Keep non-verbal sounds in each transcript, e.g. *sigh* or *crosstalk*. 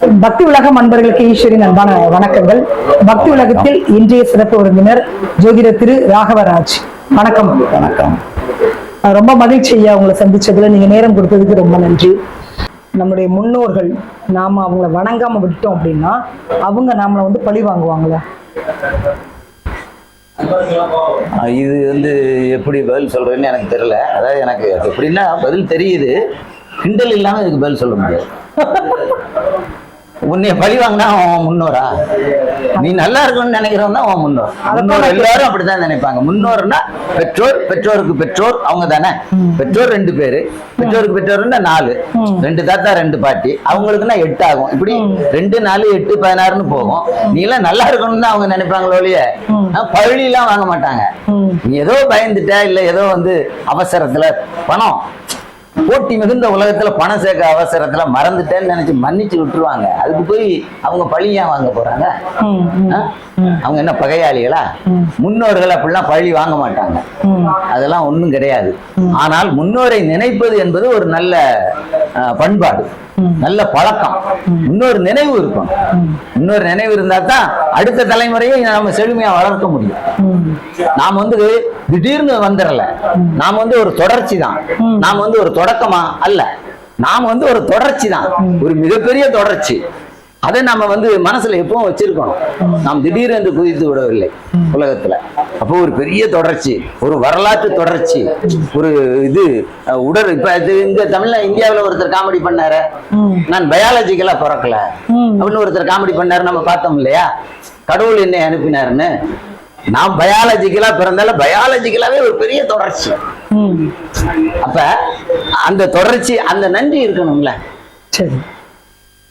பக்தி உலகம் அன்பர்களுக்கு ஈஸ்வரின் அன்பான வணக்கங்கள். பக்தி உலகத்தில் இன்றைய சிறப்பு விருந்தினர் ஜோதிட திரு ராகவராஜ். வணக்கம். வணக்கம். ரொம்ப மகிழ்ச்சி ஐயா உங்களை சந்திச்சதுல. நீங்க நேரம் கொடுத்ததுக்கு ரொம்ப நன்றி. நம்முடைய முன்னோர்கள் நாம அவங்கள வணங்காம விட்டோம் அப்படின்னா அவங்க நாமளை வந்து பழி வாங்குவாங்களா? இது வந்து எப்படி பதில் சொல்றேன்னு எனக்கு தெரியல. அதாவது எனக்கு எப்படின்னா பதில் தெரியுது. கிண்டல் இல்லாம இதுக்கு பதில் சொல்ல முடியாது. *laughs* உன்னைய பழி வாங்கினா அவன் முன்னோரா? நீ நல்லா இருக்கணும்னு நினைக்கிறவன் தான் அவன் முன்னோர். முன்னோர் எல்லாரும் அப்படித்தான் நினைப்பாங்க. முன்னோர்னா பெற்றோர் பெற்றோருக்கு பெற்றோர் அவங்க தானே பெற்றோர் ரெண்டு பேரு. பெற்றோருக்கு பெற்றோர்னா நாலு. ரெண்டு தாத்தா ரெண்டு பாட்டி. அவங்களுக்குன்னா எட்டு ஆகும். இப்படி ரெண்டு நாலு எட்டு பதினாறுன்னு போகும். நீ எல்லாம் நல்லா இருக்கணும்னு தான் அவங்க நினைப்பாங்களோ ஒழிய பழி எல்லாம் வாங்க மாட்டாங்க. நீ ஏதோ பயந்துட்ட இல்ல ஏதோ வந்து அவசரத்துல பணம். போட்டி மிகுந்த உலகத்துல பணம் சேர்க்க அவசரத்துல மறந்துட்டேன்னு நினைச்சு மன்னிச்சு விட்டுருவாங்க. அதுக்கு போய் அவங்க பழி ஏன் வாங்க போறாங்க? அவங்க என்ன பகையாளிகளா? முன்னோர்கள் அப்படிலாம் பழி வாங்க மாட்டாங்க. அதெல்லாம் ஒண்ணும் கிடையாது. ஆனால் முன்னோரை நினைப்பது என்பது ஒரு நல்ல பண்பாடு. நல்ல பழக்கம். இன்னொரு நினைவு இருக்கும் இன்னொரு நினைவு இருந்தா தான் அடுத்த தலைமுறையை நம்ம செழுமையா வளர்க்க முடியும். நாம் வந்து திடீர்னு வந்துடல. நாம் வந்து ஒரு தொடர்ச்சி தான். நாம் வந்து ஒரு தொடக்கமா அல்ல. நாம் வந்து ஒரு தொடர்ச்சி தான். ஒரு மிகப்பெரிய தொடர்ச்சி. அதை நம்ம வந்து மனசுல எப்பவும் வச்சிருக்கணும். நாம் திடீரென்று குதித்து விடவில்லை உலகத்துல. அப்போ ஒரு பெரிய தொடர்ச்சி ஒரு வரலாற்று தொடர்ச்சி ஒரு இது உடல் இப்ப இது இந்த தமிழ்ல இந்தியாவுல ஒருத்தர் காமெடி பண்ணாரு. நான் பயாலஜிக்கலா பிறக்கல. அப்படின்னு ஒருத்தர் காமெடி பண்ணாரு நம்ம பார்த்தோம் இல்லையா? கடவுள் என்னை அனுப்பினாருன்னு. நான் பயாலஜிக்கலா பிறந்தால பயாலஜிக்கலாவே ஒரு பெரிய தொடர்ச்சி. அப்ப அந்த தொடர்ச்சி அந்த நன்றி இருக்கணும்ல. சரி.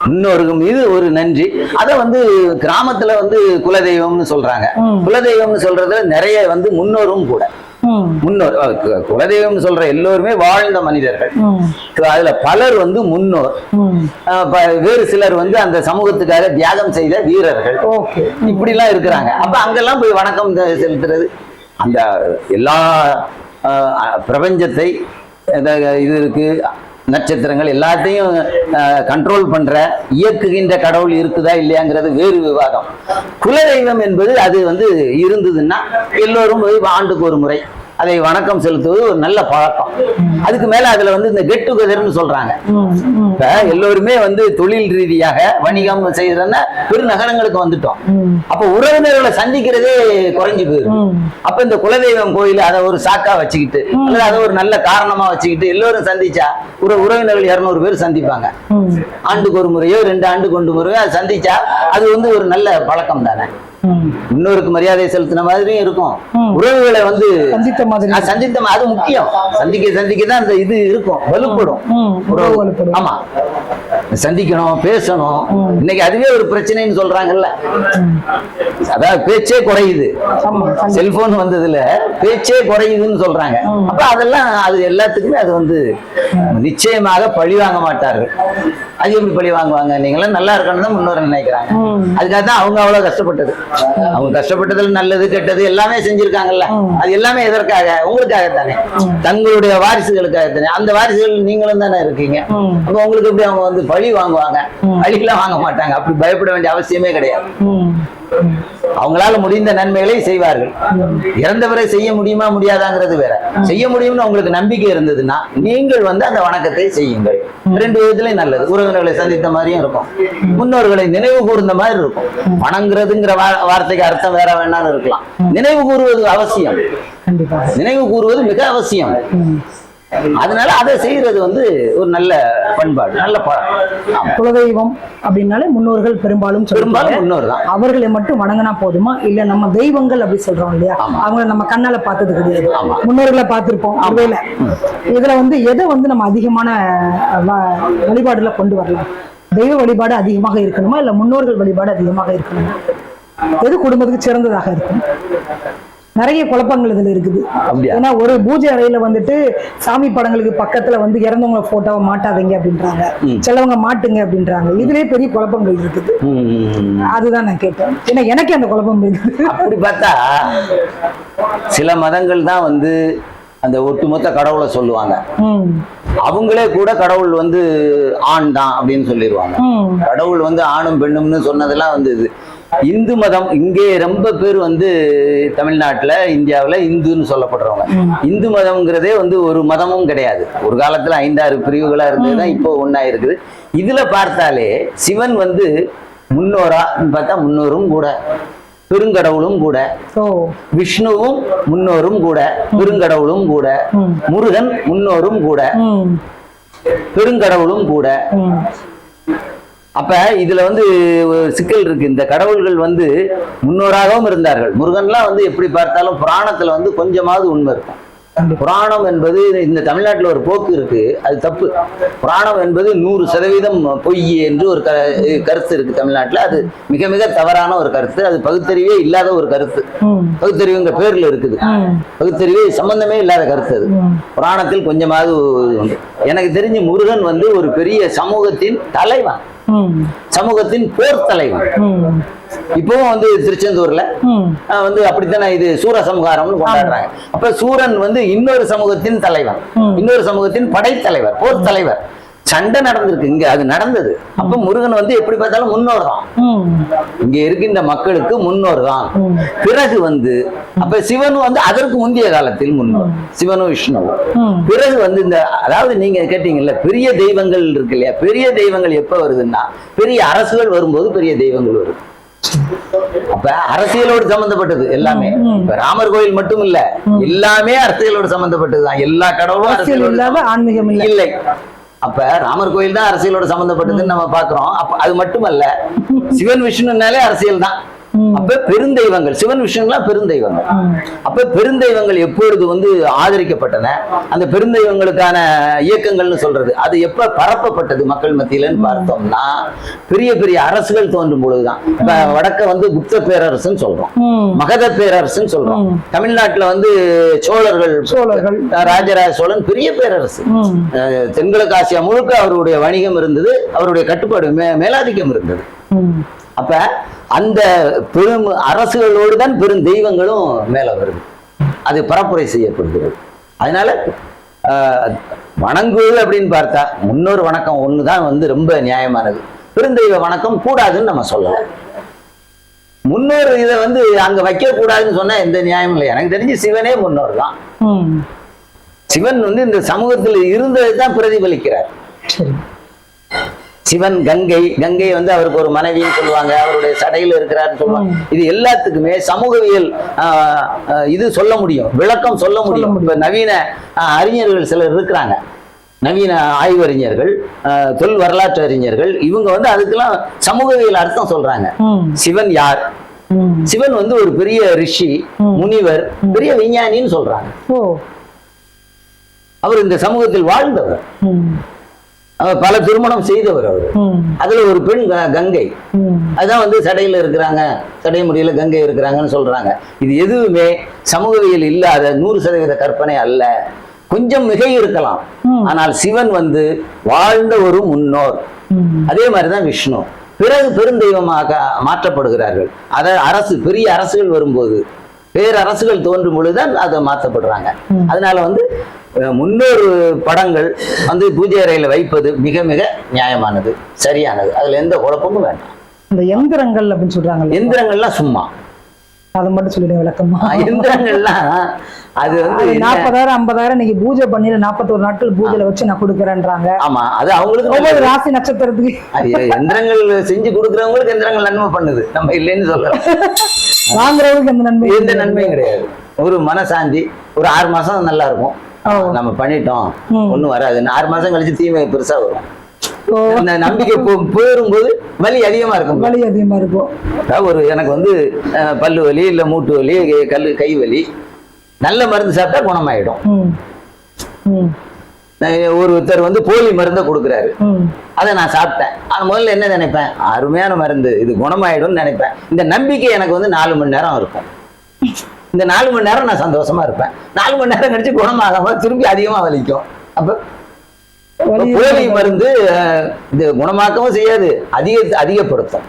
இன்னொருக்கு மீது ஒரு நன்றி. அத வந்து கிராமத்துல வந்து குலதெய்வம்னு சொல்றாங்க. குலதெய்வம்னு சொல்றதுல நிறைய வந்து முன்னோரும் கூட. முன்னோர் அஹ் கு- குலதெய்வம்னு சொல்ற எல்லோருமே வாழ்ந்த மனிதர்கள். அதுல பலர் வந்து முன்னோர். வேறு சிலர் வந்து அந்த சமூகத்துக்காக தியாகம் செய்த வீரர்கள். இப்படி எல்லாம் இருக்கிறாங்க. அப்ப அங்கெல்லாம் போய் வணக்கம் செலுத்துறது. அந்த எல்லா பிரபஞ்சத்தை இது இருக்கு. நட்சத்திரங்கள் எல்லாத்தையும் கண்ட்ரோல் பண்ற இயக்குகின்ற கடவுள் இருக்குதா இல்லையாங்கிறது வேறு விவாதம். குலதெய்வம் என்பது அது வந்து இருந்ததுன்னா எல்லோரும் போய் ஆண்டுக்கு ஒரு முறை. அதை வணக்கம் செலுத்துவது ஒரு நல்ல பழக்கம் அதுக்கு மேல அதுல வந்து இந்த கெட் டுகெதர்னு சொல்றாங்க. இப்ப எல்லோருமே வந்து தொழில் ரீதியாக வணிகம் செய்யறதுன்னா பெருநகரங்களுக்கு வந்துட்டோம். அப்ப உறவினர்களை சந்திக்கிறதே குறைஞ்சு போயிடும். அப்ப இந்த குலதெய்வம் கோயில் அதை ஒரு சாக்கா வச்சுக்கிட்டு அல்லது அதை ஒரு நல்ல காரணமா வச்சுக்கிட்டு எல்லோரும் சந்திச்சா ஒரு உறவினர்கள் இருநூறு பேர் சந்திப்பாங்க. ஆண்டுக்கு ஒரு முறையோ ரெண்டு ஆண்டுக்கு ஒரு முறையோ அதை சந்திச்சா அது வந்து ஒரு நல்ல பழக்கம் தானே. இன்னொருக்கு மரியாதை செலுத்தின மாதிரியும் இருக்கும். உறவுகளை வந்து சந்தித்த மாதிரி சந்தித்த அது முக்கியம். சந்திக்க சந்திக்க தான் அந்த இது இருக்கும். வலுப்படும். உறவு. ஆமா. சந்திக்கணும் பேசணும். இன்னைக்கு அதுவே ஒரு பிரச்சனைன்னு சொல்றாங்கல்ல. அதாவது பேச்சே குறையுது. செல்போன் வந்ததுல பேச்சே குறையுதுன்னு சொல்றாங்க. அப்ப அதெல்லாம் அது எல்லாத்துக்குமே அது வந்து நிச்சயமாக பழி வாங்க மாட்டார்கள். அது எப்படி பழி வாங்குவாங்க. நீங்களாம் நல்லா இருக்கணும் தான் முன்னோர் நினைக்கிறாங்க. அதுக்காக தான் அவங்க அவ்வளவு கஷ்டப்பட்டது. அவங்க கஷ்டப்பட்டதுல நல்லது கெட்டது எல்லாமே செஞ்சிருக்காங்கல்ல. அது எல்லாமே எதற்காக? உங்களுக்காக தானே தங்களுடைய வாரிசுகளுக்காக தானே அந்த வாரிசுகள் நீங்களும் தானே இருக்கீங்க. அப்ப உங்களுக்கு எப்படி அவங்க வந்து பழி வாங்குவாங்க? பழியெல்லாம் வாங்க மாட்டாங்க. அப்படி பயப்பட வேண்டிய அவசியமே கிடையாது. அவங்களால முடிந்த நன்மைகளை செய்வார்கள். இறந்த பிறகு செய்ய முடியுமா முடியாதாங்கிறது வேற. செய்ய முடியும்னு உங்களுக்கு நம்பிக்கை இருந்ததுன்னா நீங்கள் வந்து அந்த வணக்கத்தை செய்யுங்கள். ரெண்டு விதத்துலயும் நல்லது. உறவினர்களை சந்தித்த மாதிரியும் இருக்கும். முன்னோர்களை நினைவு கூர்ந்த மாதிரி இருக்கும். வணங்குறதுங்கிற வார்த்தைக்கு அர்த்தம் வேற வேணாலும் இருக்கலாம். நினைவு கூறுவது அவசியம். நினைவு கூறுவது மிக அவசியம். அதனால அதை செய்யறது வந்து ஒரு நல்ல பண்பாடு நல்ல பழக்கம் ஆமா. குலதெய்வம் அப்படின்னாலே முன்னோர்கள் பெரும்பாலும் சொல்லுவாங்க பெரும்பாலும் முன்னோர் தான். அவர்களை மட்டும் வணங்கினா போதுமா? இல்ல நம்ம தெய்வங்கள் அப்படி சொல்றோம் இல்லையா. அவங்கள நம்ம கண்ணால பார்த்தது கிடையாது. முன்னோர்களை பார்த்திருப்போம் ஒருவேளை. இதுல வந்து எதை வந்து நம்ம அதிகமான வ- வழிபாடுல கொண்டு வரலாம்? தெய்வ வழிபாடு அதிகமாக இருக்கணுமா? இல்ல முன்னோர்கள் வழிபாடு அதிகமாக இருக்கணுமா? எது குடும்பத்துக்கு சிறந்ததாக இருக்கும்? நிறைய குழப்பங்கள் இதுல இருக்குது? ஏன்னா ஒரு பூஜை அறையில வந்துட்டு சாமி படங்களுக்கு பக்கத்துல வந்து இறந்தவங்க போட்டோவை மாட்டாதீங்க அப்படின்றாங்க. சிலவங்க மாட்டுங்க அப்படின்றாங்க. இதுலயே பெரிய குழப்பங்கள் இருக்குது. அதுதான் நான் கேட்டேன். ஏன்னா எனக்கு அந்த குழப்பம் இருக்குது. அப்படி பார்த்தா சில மதங்கள் தான் வந்து அந்த ஒட்டுமொத்த கடவுளை சொல்லுவாங்க. அவங்களே கூட கடவுள் வந்து ஆண் தான் அப்படின்னு சொல்லிடுவாங்க. கடவுள் வந்து ஆணும் பெண்ணும்னு சொன்னதெல்லாம் வந்து இது. இந்து மதம் இங்கே ரொம்ப பேர் வந்து தமிழ்நாட்டுல இந்தியாவுல இந்துன்னு சொல்லப்படுறவங்க. இந்து மதம்ங்கிறதே வந்து ஒரு மதமும் கிடையாது. ஒரு காலத்துல ஐந்தாறு பிரிவுகளா இருந்ததுதான் இப்போ ஒண்ணா இருக்குது. இதுல பார்த்தாலே சிவன் வந்து முன்னோரா பார்த்தா முன்னோரும் கூட பெருங்கடவுளும் கூட விஷ்ணுவும் முன்னோரும் கூட பெருங்கடவுளும் கூட. முருகன் முன்னோரும் கூட பெருங்கடவுளும் கூட அப்ப இதுல வந்து சிக்கல் இருக்கு. இந்த கடவுள்கள் வந்து முன்னோராகவும் இருந்தார்கள். முருகன்லாம் வந்து எப்படி பார்த்தாலும் புராணத்துல வந்து கொஞ்சமாவது உண்மை இருக்கும். புராணம் என்பது இந்த தமிழ்நாட்டுல ஒரு போக்கு இருக்கு. அது தப்பு. புராணம் என்பது நூறு சதவீதம் பொய் என்று ஒரு க- கருத்து இருக்கு தமிழ்நாட்டுல. அது மிக மிக தவறான ஒரு கருத்து. அது பகுத்தறிவே இல்லாத ஒரு கருத்து. ம். பகுத்தறிவுங்க பேர்ல இருக்குது. பகுத்தறிவே சம்பந்தமே இல்லாத கருத்து அது. புராணத்தில் கொஞ்சமாவது உண்டு. எனக்கு தெரிஞ்சு முருகன் வந்து ஒரு பெரிய சமூகத்தின் தலைவன். சமூகத்தின் போர் தலைவன் ம். இப்பவும் வந்து திருச்செந்தூர்ல வந்து அப்படித்தானே இது சூர சமூகாரம்னு கொண்டாடுறாங்க. அப்ப சூரன் வந்து இன்னொரு சமூகத்தின் தலைவன் ம். இன்னொரு சமூகத்தின் படைத்தலைவர் போர் தலைவர் சண்டை நடந்திருக்கு இங்க அது நடந்தது. அப்ப முருகன் வந்து எப்படி பார்த்தாலும் முன்னோர் தான் இங்க இருக்கின்ற மக்களுக்கு முன்னோர் தான். பிறகு வந்து அப்ப சிவன் வந்து அதற்கு முந்தைய காலத்தில் முன்னோர். சிவனும் விஷ்ணுவும். ம். பிறகு வந்து இந்த அதாவது நீங்க கேட்டீங்கல்ல பெரிய தெய்வங்கள் இருக்கு இல்லையா? பெரிய தெய்வங்கள் எப்ப வருதுன்னா பெரிய அரசுகள் வரும்போது பெரிய தெய்வங்கள் வருது அப்ப அரசியலோடு சம்பந்தப்பட்டது எல்லாமே. இப்ப ராமர் கோயில் மட்டும் இல்ல எல்லாமே அரசியலோடு சம்பந்தப்பட்டதுதான். எல்லா கடவுளும் அரசியல் இல்லாத ஆன்மீகம் இல்லை. அப்ப ராமர் கோயில் தான் அரசியலோட சம்பந்தப்பட்டதுன்னு நம்ம பாக்குறோம். அப்ப அது மட்டுமல்ல சிவன் விஷ்ணுனாலே அரசியல் தான் அப்ப பெருந்தெய்வங்கள் சிவன் விஷ்ணுலாம் பெருந்தெய்வங்கள். அப்ப பெருந்தெய்வங்கள் எப்பொழுது வந்து ஆதரிக்கப்பட்டன? அந்த பெருந்தெய்வங்களுக்கான இயக்கங்கள்னு சொல்றது. அது எப்ப பரப்பப்பட்டது மக்கள் மத்தியிலன்னு பார்த்தோம்னா பெரிய பெரிய அரசுகள் தோன்றும் பொழுதுதான். இப்ப வடக்க வந்து குப்த பேரரசுன்னு சொல்றோம். மகத பேரரசுன்னு சொல்றோம். தமிழ்நாட்டுல வந்து சோழர்கள் சோழர்கள். ராஜராஜ சோழன் பெரிய பேரரசு. தென்கிழக்கு ஆசியா முழுக்க அவருடைய வணிகம் இருந்தது அவருடைய கட்டுப்பாடு மேலாதிக்கம் இருந்தது. அப்ப அந்த பெரும் அரசுகளோடு தான் பெரும் தெய்வங்களும் மேல வருது. அது பரப்புரை செய்யப்படுகிறது. அதனால வணங்குவது அப்படின்னு பார்த்தா முன்னோர் வணக்கம் ஒண்ணுதான் வந்து ரொம்ப நியாயமானது. பெருந்தெய்வ வணக்கம் கூடாதுன்னு நம்ம சொல்லலாம். முன்னோர் இதை வந்து அங்க வைக்க கூடாதுன்னு சொன்னா எந்த நியாயமும் இல்லை. எனக்கு தெரிஞ்சு சிவனே முன்னோர் தான். சிவன் வந்து இந்த சமூகத்தில் இருந்ததை தான் பிரதிபலிக்கிறார் சிவன் கங்கை கங்கை வந்து அவருக்கு ஒரு மனைவின்னு சொல்லுவாங்க அவருடைய சடையில இருக்கிறாருன்னு சொல்லுவாங்க. இது எல்லாத்துக்குமே சமூகவியல் இது சொல்ல முடியும் விளக்கம் சொல்ல முடியும். இப்ப நவீன அறிஞர்கள் சிலர் இருக்கிறாங்க. நவீன ஆய்வறிஞர்கள் தொல் வரலாற்று அறிஞர்கள் இவங்க வந்து அதுக்கெல்லாம் சமூகவியல் அர்த்தம் சொல்றாங்க. சிவன் யார்? சிவன் வந்து ஒரு பெரிய ரிஷி முனிவர் பெரிய விஞ்ஞானின்னு சொல்றாங்க. அவர் இந்த சமூகத்தில் வாழ்ந்தவர். பல திருமணம் செய்தவர் அவர். அதுல ஒரு பெண் கங்கை. ம். அதான் வந்து சடையில இருக்கிறாங்க. சடை முடியல கங்கை இருக்கிறாங்கன்னு சொல்றாங்க. இது எதுவுமே சமூகவியல் இல்லாத நூறு சதவீத கற்பனை அல்ல. கொஞ்சம் மிகை இருக்கலாம். ஆனால் சிவன் வந்து வாழ்ந்த ஒரு முன்னோர் அதே மாதிரிதான் விஷ்ணு. பிறகு பெருந்தெய்வமாக மாற்றப்படுகிறார்கள். அத அரசு பெரிய அரசுகள் வரும்போது பேரரசுகள் தோன்றும் பொழுதுதான் அதை மாற்றப்படுறாங்க. அதனால வந்து அஹ், முன்னோர் படங்கள் வந்து பூஜை அறையில வைப்பது மிக மிக நியாயமானது சரியானது. அதுல எந்த குழப்பமும் வேண்டாம். இந்த எந்திரங்கள் அப்படின்னு சொல்றாங்கல்ல. எந்திரங்கள்லாம் சும்மா. அதை மட்டும் சொல்லிடுங்க விளக்கமா. எந்திரங்கள்லாம் அது வந்து? நாற்பதாயிரம் ஐம்பதாயிரம் நீங்க பூஜை பண்ணில நாற்பத்தோரு நாட்கள் பூஜையில வச்சு நான் கொடுக்குறேன்றாங்க. ஆமா அது அவங்களுக்கு ஒவ்வொரு. ராசி நட்சத்திரத்துக்கு. அது எந்திரங்கள் செஞ்சு கொடுக்குறவங்களுக்கு எந்திரங்கள் நன்மை பண்ணுது. நம்ம இல்லைன்னு சொல்லலாம். *laughs* வாங்குறவங்களுக்கு எந்த நன்மை எந்த நன்மையும் கிடையாது. ஒரு மனசாந்தி ஒரு ஆறு மாசம் நல்லா இருக்கும். நம்ம பண்ணிட்டோம். ஒண்ணும் வராது. ஆறு மாசம் கழிச்சு தீமை பெருசா வரும். நம்பிக்கை போயிரும்போது வலி அதிகமா இருக்கும். வலி அதிகமா இருக்கும். ஒரு எனக்கு வந்து பல்லு வலி இல்ல மூட்டு வலி கல் கை வலி நல்ல மருந்து சாப்பிட்டா குணமாயிடும். அஹ், ஒருத்தர் வந்து போலி மருந்தை கொடுக்குறாரு. அதை நான் சாப்பிட்டேன். அது முதல்ல என்ன நினைப்பேன்? அருமையான மருந்து. இது குணமாயிடும்னு நினைப்பேன். இந்த நம்பிக்கை எனக்கு வந்து நாலு மணி நேரம் இருக்கும். இந்த நாலு மணி நேரம் நான் சந்தோஷமா இருப்பேன். நாலு மணி நேரம் கழிச்சு குணமாகாம திரும்பி அதிகமா வலிக்கும். அப்ப போலி மருந்து இது குணமாக்கவும் செய்யாது. அதிக அதிகப்படுத்தும்.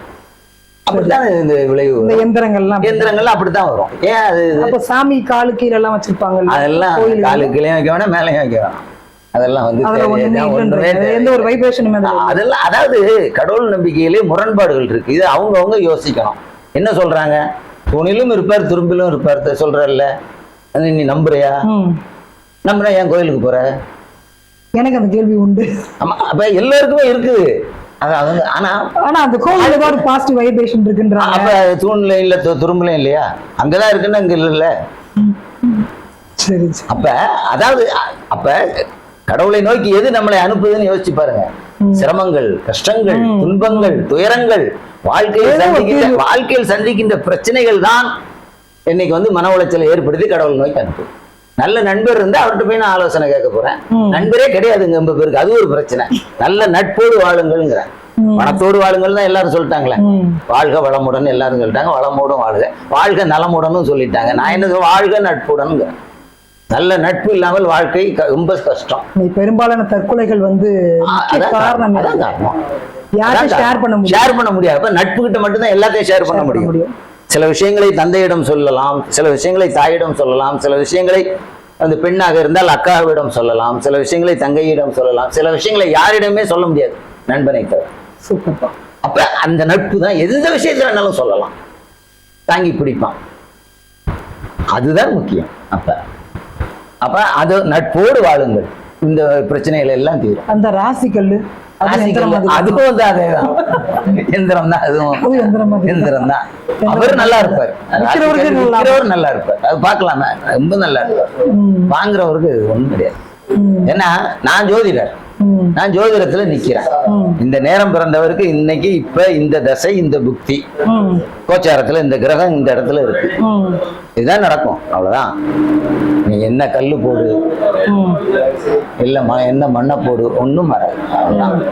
அப்படித்தான் இந்த விளைவு இந்த. எந்திரங்கள்லாம். இயந்திரங்கள்லாம் அப்படித்தான் வரும். ஏன் அது சாமி காலு எல்லாம் வச்சிருப்பாங்கல்ல? அதெல்லாம். காலு கீழே வைக்க வேணாம் மேலேயும் வைக்க வேணாம். அதெல்லாம் வந்து. எந்த ஒரு வைப்ரேஷனுமே அதுல இல்ல. அதெல்லாம் அதாவது கடவுள் நம்பிக்கையிலே முரண்பாடுகள் இருக்கு. இது அவங்கவங்க யோசிக்கணும். என்ன சொல்றாங்க? துணிலும் இருப்பார் துரும்பிலும் இருப்பார். சொல்றல்ல நீ நம்புறியா. நம்புறா ஏன் கோயிலுக்கு போற? எனக்கு அந்த கேள்வி உண்டு. ஆமா அப்ப எல்லாருக்குமே இருக்குது. அது அவங்க ஆனா ஆனா அந்த கோவில் ஏதோ ஒரு பாசிட்டிவ் வைப்ரேஷன் இருக்குன்றாங்க. அப்ப தூண்ல இல்ல து- துரும்புலையும் இல்லையா? அங்கதான் இருக்குன்னு அங்க இல்லைல்ல சரி. அப்ப அதாவது அப்ப கடவுளை நோக்கி எது நம்மளை அனுப்புதுன்னு யோசிச்சு பாருங்க. சிரமங்கள் கஷ்டங்கள் துன்பங்கள் துயரங்கள் வாழ்க்கையில் சந்திக்கின்ற. வாழ்க்கையில் சந்திக்கின்ற பிரச்சனைகள் தான் இன்னைக்கு வந்து மன உளைச்சலை ஏற்படுத்தி கடவுள் நோக்கி அனுப்புது. நல்ல நண்பர் இருந்தா அவர்கிட்ட போய் நான் ஆலோசனை கேட்க போறேன். நண்பரே கிடையாதுங்க ரொம்ப பேருக்கு. அது ஒரு பிரச்சனை. நல்ல நட்போடு வாழுங்கள்ங்கிற. ம். பணத்தோடு வாழுங்கள் தான் எல்லாரும் சொல்லிட்டாங்களே. வாழ்க வளமுடன் எல்லாரும் சொல்லிட்டாங்க. வளமோடும் வாழ்க வாழ்க நலமுடனும் சொல்லிட்டாங்க. நான் என்ன வாழ்க நட்புடன் நல்ல நட்பு இல்லாமல் வாழ்க்கை ரொம்ப கஷ்டம். பெரும்பாலான தற்கொலைகள் வந்து காரணம். ஷேர் பண்ண முடியும்? ஷேர் பண்ண முடியாது. நட்பு கிட்ட மட்டும்தான் எல்லாத்தையும் ஷேர் பண்ண முடியும். சில விஷயங்களை தந்தையிடம் சொல்லலாம். சில விஷயங்களை தாயிடம் சொல்லலாம். சில விஷயங்களை அந்த பெண்ணாக இருந்தால் அக்காவிடம் சொல்லலாம். சில விஷயங்களை தங்கையிடம் சொல்லலாம். சில விஷயங்களை யாரிடமே சொல்ல முடியாது. நண்பனை தவிர. சூப்பர் அப்ப அந்த நட்பு தான் எந்த விஷயத்துல வேணாலும் சொல்லலாம். தாங்கி பிடிப்பான். அதுதான் முக்கியம். அப்ப அப்ப அது நட்போடு வாழுங்கள். இந்த பிரச்சனைகள் எல்லாம் தீரும். அந்த ராசி கல்லு அது எந்திரம் மாதிரி. அதுவும் வந்து அதேதான் எந்திரம் தான் அதுவும் அது எந்திரம் தான். அவர் நல்லா இருப்பார். விக்கிறவருக்கு நல்லா இருப்பார். அது பார்க்கலாமே. ரொம்ப நல்லா இருப்பார். வாங்குறவருக்கு ஒண்ணும் கிடையாது. ஏன்னா நான் ஜோதிடர். நான் ஜோதிடத்துல நிக்கிறேன். இந்த நேரம் பிறந்தவருக்கு இன்னைக்கு இப்ப இந்த தசை இந்த புக்தி. கோச்சாரத்துல இந்த கிரகம் இந்த இடத்துல இருக்கு. இதுதான் நடக்கும். அவ்வளவுதான். நீ என்ன கல்லு போடு. ம், இல்ல ம என்ன மண்ணை போடு. ஒண்ணும் வராது. அவ்வளவுதான்.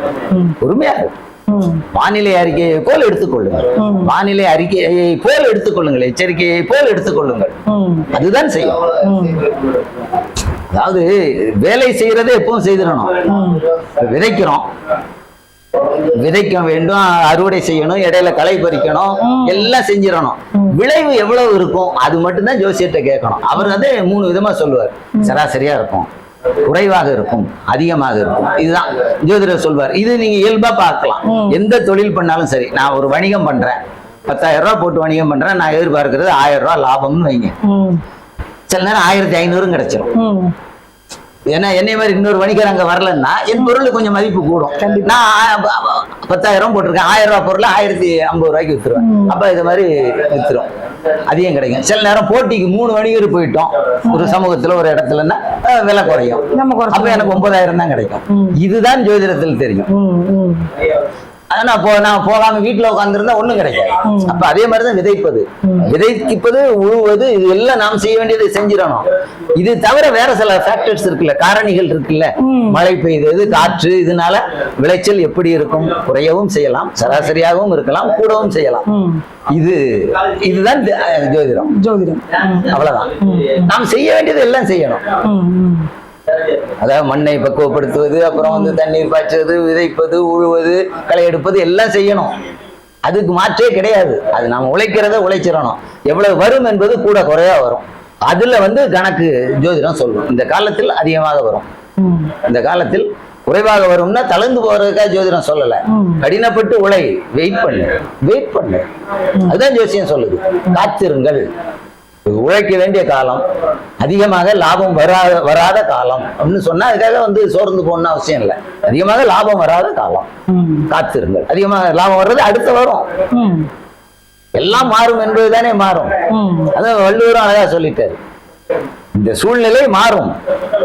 பொறுமையா இருக்கு ம். வானிலை அறிக்கையை போல் எடுத்துக்கொள்ளுங்கள். வானிலை அறிக்கையை போல் எடுத்துக்கொள்ளுங்கள். எச்சரிக்கையை போல் எடுத்துக்கொள்ளுங்கள். அதுதான் செய்யும். அதாவது வேலை செய்யறதை எப்பவும் செய்திடணும். விதைக்கிறோம். விதைக்க வேண்டும் அறுவடை செய்யணும் இடையில களை பறிக்கணும் எல்லாம் செஞ்சிடணும். விளைவு எவ்வளவு இருக்கும்? அது மட்டும்தான் ஜோசியர்கிட்ட கேட்கணும். அவர் வந்து மூணு விதமா சொல்லுவார். சராசரியா இருக்கும் குறைவாக இருக்கும் அதிகமாக இருக்கும். இதுதான் ஜோதிடர் சொல்வார். இது நீங்க இயல்பா பார்க்கலாம். எந்த தொழில் பண்ணாலும் சரி. நான் ஒரு வணிகம் பண்றேன். பத்தாயிரம் ரூபாய் போட்டு வணிகம் பண்றேன். நான் எதிர்பார்க்கறது ஆயிரம் ரூபாய் லாபம்னு வைங்க. சில நேரம் ஆயிரத்தி ஐநூறும் கிடைச்சிரும். ம். ஏன்னா என்னை மாதிரி இன்னொரு வணிகர் அங்க வரலன்னா என் பொருள் கொஞ்சம் மதிப்பு கூடும். நான் பத்தாயிரம் போட்டிருக்கேன். ஆயிரம் ரூபாய் பொருள் ஆயிரத்தி ஐம்பது ரூபாய்க்கு வித்துருவேன். அப்ப இது மாதிரி வித்துரும். அதிகம் கிடைக்கும். சில நேரம் போட்டிக்கு மூணு வணிகர் போயிட்டோம். ஒரு சமூகத்துல ஒரு இடத்துலன்னா விலை குறையும். அப்ப எனக்கு ஒன்பதாயிரம் தான் கிடைக்கும். இதுதான் ஜோதிடத்தில் தெரியும். ஆனா போ நான் போகாம வீட்டுல உட்காந்துருந்தா ஒண்ணும் கிடைக்காது. அப்ப அதே மாதிரிதான் விதைப்பது. விதைப்பது உழுவது இது எல்லாம் நாம் செய்ய வேண்டியதை செஞ்சிடணும். இது தவிர வேற சில ஃபேக்டர்ஸ் இருக்குல்ல காரணிகள் இருக்குல்ல. மழை பெய்தது காற்று இதனால விளைச்சல் எப்படி இருக்கும்? குறையவும் செய்யலாம் சராசரியாகவும் இருக்கலாம் கூடவும் செய்யலாம். இது இதுதான் ஜோதிடம். ஜோதிடம். அவ்வளவுதான். நாம் செய்ய வேண்டியது எல்லாம் செய்யணும். அதாவது மண்ணை பக்குவப்படுத்துவது அப்புறம் வந்து தண்ணீர் பாய்ச்சுவது விதைப்பது உழுவது களை எடுப்பது எல்லாம் செய்யணும். அதுக்கு மாற்றே கிடையாது. அது நாம் உழைக்கிறத உழைச்சிடணும். எவ்வளவு வரும் என்பது கூட குறையா வரும். அதுல வந்து கணக்கு ஜோதிடம் சொல்லும். இந்த காலத்தில் அதிகமாக வரும். இந்த காலத்தில் குறைவாக வரும்னா தளர்ந்து போறதுக்காக ஜோதிடம் சொல்லல. கடினப்பட்டு உழை. வெயிட் பண்ணு. வெயிட் பண்ணு. அதுதான் ஜோசியம் சொல்லுது. காத்திருங்கள். உழைக்க வேண்டிய காலம் அதிகமாக லாபம் வராத வராத காலம் அப்படின்னு சொன்னா அதுக்காக வந்து சோர்ந்து போகணும்னு அவசியம் இல்லை. அதிகமாக லாபம் வராத காலம். காத்திருங்கள். அதிகமாக லாபம் வர்றது அடுத்து வரும். எல்லாம் மாறும் என்பதுதானே மாறும். ம். அதான் வள்ளுவரும் அழகா சொல்லிட்டாரு. இந்த சூழ்நிலை மாறும்.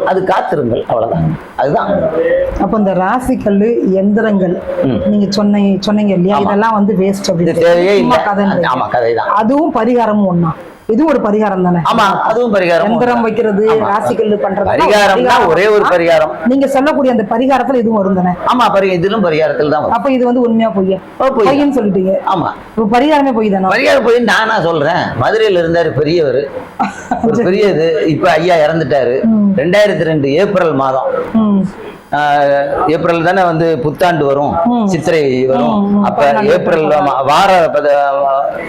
அது காத்திருங்கள் அவ்வளவுதான். அதுதான். அப்ப இந்த ராசி கல்லு எந்திரங்கள். நீங்க சொன்னீங்க சொன்னீங்க இல்லையா. இதெல்லாம் வந்து வேஸ்ட் கதைன்றீங்க. ஆமா கதைதான். அதுவும் பரிகாரமும் ஒண்ணா. இதுவும் ஒரு பரிகாரம் தானே? ஆமா அதுவும் பரிகாரம். எந்திரம் வைக்கிறது ராசி கல்லு பண்றது. பரிகாரம். ஒரே ஒரு பரிகாரம். நீங்க சொல்லக்கூடிய அந்த பரிகாரத்துல இதுவும் வரும் தானே? ஆமா பரி இதிலும் பரிகாரத்தில் தான் அப்ப இது வந்து உண்மையா பொய்யா? ஓ, பொய். பொய்ன்னு சொல்லிட்டீங்க. ஆமா. இப்ப பரிகாரமே பொய் தானே? பரிகாரம் போய் நானா சொல்றேன். மதுரையில இருந்தாரு பெரியவர். ஒரு பெரியது இப்ப ஐயா இறந்துட்டாரு. ரெண்டாயிரத்தி ரெண்டு ஏப்ரல் மாதம். ஏப்ரல் தானே வந்து புத்தாண்டு வரும். சித்திரை வரும். அப்ப ஏப்ரல் வார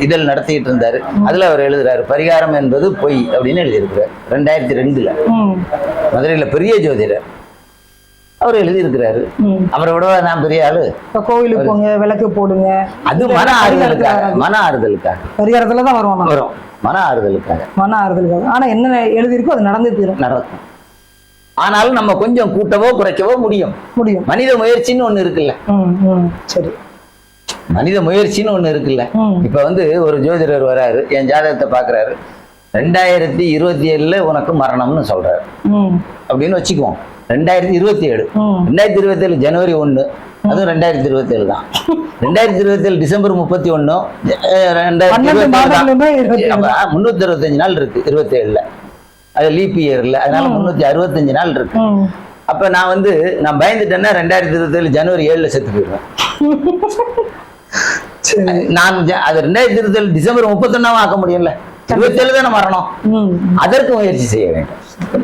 இதழ் நடத்திட்டு இருந்தாரு. அதுல அவர் எழுதுறாரு பரிகாரம் என்பது பொய் அப்படின்னு எழுதியிருக்கிறார் ரெண்டாயிரத்தி ரெண்டுல. மதுரையில பெரிய ஜோதிடர். அவர் எழுதியிருக்கிறாரு. அவரை விட நான் பெரிய ஆளு. இப்ப கோவிலுக்கு போங்க விளக்கு போடுங்க. அது மன ஆறுதலுக்காக மன ஆறுதலுக்காக. பரிகாரத்துல தான் வருவாங்க வரும். மன ஆறுதலுக்காக. மன ஆறுதலுக்காக. ஆனா என்ன எழுதியிருக்கோ அது நடந்து தீரும். நடக்கும். ஆனாலும் நம்ம கொஞ்சம் கூட்டவோ குறைக்கவோ முடியும். முடியும். மனித முயற்சின்னு ஒண்ணு இருக்குல்ல. சரி. மனித முயற்சின்னு ஒண்ணு இருக்குல்ல. இப்ப வந்து ஒரு ஜோதிடர் வராரு என் ஜாதகத்தை பாக்குறாரு. ரெண்டாயிரத்தி இருபத்தி ஏழுல உனக்கு மரணம்னு சொல்றாரு. அப்படின்னு வச்சுக்குவோம். ரெண்டாயிரத்தி இருபத்தி ஏழு ரெண்டாயிரத்தி இருபத்தி ஏழு ஜனவரி ஒண்ணு. அதுவும் ரெண்டாயிரத்தி இருபத்தி ஏழு தான். ரெண்டாயிரத்தி இருபத்தி ஏழு டிசம்பர் முப்பத்தி ஏழு தான். முன்னூத்தி அறுபத்தஞ்சு நாள் இருக்கு இருபத்தி ஏழுல அது லீப் இயர் இல்ல அதனால முன்னூத்தி அறுபத்தஞ்சு நாள் இருக்கு. அப்ப நான் வந்து நான் பயந்துட்டேன்னா ரெண்டாயிரத்தி இருபத்தி ஏழு ஜனவரி ஏழுல செத்து போயிடுவேன். *laughs* சரி. நான் அது ரெண்டாயிரத்தி இருபத்தி ஏழு டிசம்பர் முப்பத்தொன்னாவும் ஆக்க முடியும்ல. இருபத்தி ஏழு தானே மரணம் அதற்கு முயற்சி செய்ய வேண்டும்.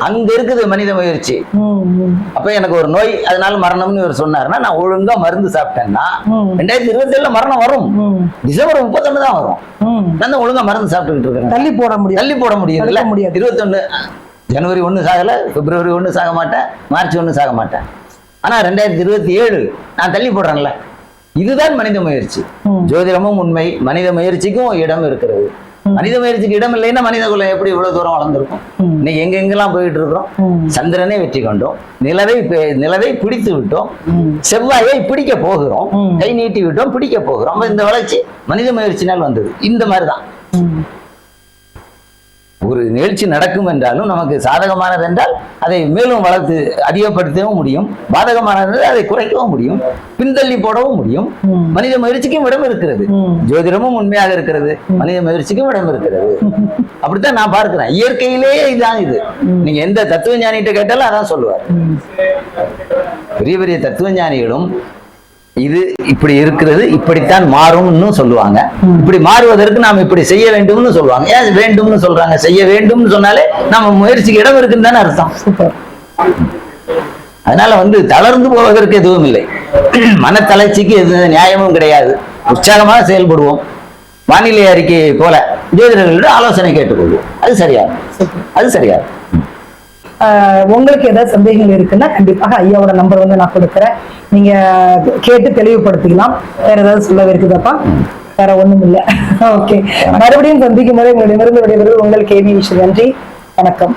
அங்க இருக்குது மனித முயற்சி. அப்ப எனக்கு ஒரு நோய் அதனால மரணம்னு இவர் சொன்னாருன்னா நான் ஒழுங்கா மருந்து சாப்பிட்டேன்னா. ரெண்டாயிரத்தி இருபத்தி ஏழுல மரணம் வரும். டிசம்பர் முப்பத்தொன்னு தான் வரும் நான் ஒழுங்கா மருந்து சாப்பிட்டுக்கிட்டு இருக்கிறேன். தள்ளி போட முடியும் தள்ளி போட தடுக்க முடியாது. இருபத்தொன்னு ஜனவரி ஒண்ணு சாகல பிப்ரவரி ஒண்ணு சாக மாட்டேன் மார்ச் ஒண்ணு சாக மாட்டேன். ஆனா ரெண்டாயிரத்தி இருபத்தி ஏழு நான் தள்ளி போடுறேன்ல. இதுதான் மனித முயற்சி. ஜோதிடமும் உண்மை மனித முயற்சிக்கும் இடம் இருக்கிறது. மனித முயற்சிக்கு இடம் இல்லைன்னா மனித குலம் எப்படி இவ்வளவு தூரம் வளர்ந்துருக்கும். இன்னைக்கு எங்க எங்கெல்லாம் போயிட்டு இருக்கிறோம். சந்திரனை வெற்றி கொண்டோம். நிலவை நிலவை பிடித்து விட்டோம். செவ்வாயை பிடிக்க போகிறோம். கை நீட்டி விட்டோம் பிடிக்க போகிறோம். இந்த வளர்ச்சி மனித முயற்சினால் வந்தது. இந்த மாதிரிதான். ஒரு நிகழ்ச்சி நடக்கும் என்றாலும் நமக்கு சாதகமானது என்றால் அதை மேலும் வளர்த்து அதிகப்படுத்தவும் முடியும். பாதகமானது அதை குறைக்கவும் முடியும். பின்தள்ளி போடவும் முடியும். மனித முயற்சிக்கும் இடம் இருக்கிறது. ஜோதிடமும் உண்மையாக இருக்கிறது. மனித முயற்சிக்கும் இடம் இருக்கிறது. அப்படித்தான் நான் பார்க்கிறேன். இயற்கையிலேயே இதுதான் இது. நீங்க எந்த தத்துவ ஞானிகிட்ட கேட்டாலும் அதான் சொல்லுவார். பெரிய பெரிய தத்துவ ஞானிகளும் இது இப்படி இருக்கிறது இப்படித்தான் மாறும்னு சொல்லுவாங்க. இப்படி மாறுவதற்கு நாம் இப்படி செய்ய வேண்டும்னு சொல்லுவாங்க. ஏன் வேண்டும்னு சொல்றாங்க? செய்ய வேண்டும்னு சொன்னாலே நம்ம முயற்சிக்கு இடம் இருக்குன்னு தானே அர்த்தம். சூப்பர். அதனால வந்து தளர்ந்து போவதற்கு எதுவும் இல்லை. மனத்தளர்ச்சிக்கு எது நியாயமும் கிடையாது. உற்சாகமாக செயல்படுவோம். வானிலை அறிக்கையை போல ஜோதிடர்களிடம் ஆலோசனை கேட்டுக்கொள்வோம். அது சரியா அது சரியா உங்களுக்கு ஏதாவது சந்தேகங்கள் இருக்குன்னா கண்டிப்பாக ஐயாவோட நம்பர் வந்து நான் கொடுக்குறேன். நீங்க கேட்டு தெளிவுபடுத்திக்கலாம். வேற ஏதாவது சொல்ல இருக்குதாப்பா வேற ஒண்ணும் இல்ல. *laughs* ஓகே மறுபடியும் சந்திக்கும் போது உங்களிடமிருந்து விடைபெறுவது உங்கள் கேள்வி விஷயம் நன்றி. வணக்கம்.